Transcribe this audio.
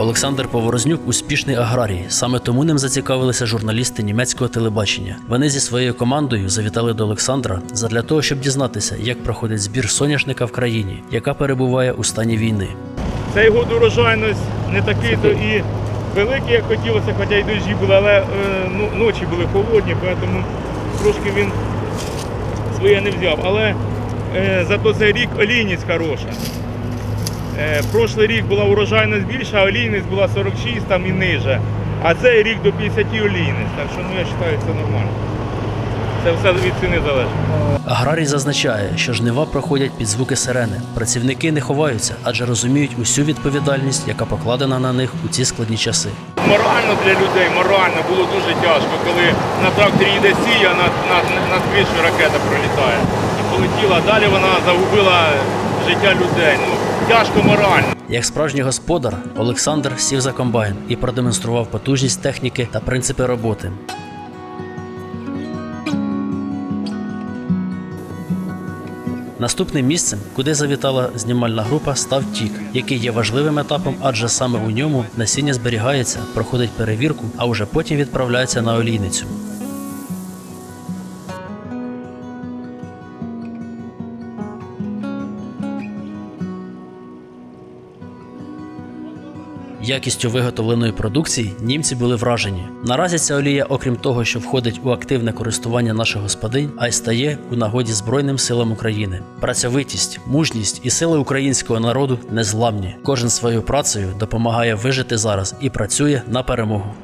Олександр Поворознюк успішний аграрій. Саме тому ним зацікавилися журналісти німецького телебачення. Вони зі своєю командою завітали до Олександра задля того, щоб дізнатися, як проходить збір соняшника в країні, яка перебуває у стані війни. Цей год урожайність не такий то і великий, як хотілося, хоча й дощі були, але е, ну, ночі були холодні, тому трошки він своє не взяв. Але е, зато цей рік олійність хороша. Е, прошлий рік була урожайність більша, а олійність була 46 там і ниже. А цей рік до 50 олійність. Так що ну, я вважаю, це нормально. Це все від ціни залежить. Аграрій зазначає, що жнива проходять під звуки сирени. Працівники не ховаються, адже розуміють усю відповідальність, яка покладена на них у ці складні часи. Морально для людей, морально було дуже тяжко, коли на тракторі їде сія, над, над, над кришою ракета пролітає. І полетіла. Далі вона загубила життя людей. Тяжко морально. Як справжній господар, Олександр сів за комбайн і продемонстрував потужність техніки та принципи роботи. Наступним місцем, куди завітала знімальна група, став тік, який є важливим етапом, адже саме у ньому насіння зберігається, проходить перевірку, а вже потім відправляється на олійницю. Якістю виготовленої продукції німці були вражені. Наразі ця олія, окрім того, що входить у активне користування наших господинь, а й стає у нагоді Збройним силам України. Працьовитість, мужність і сили українського народу незламні. Кожен своєю працею допомагає вижити зараз і працює на перемогу.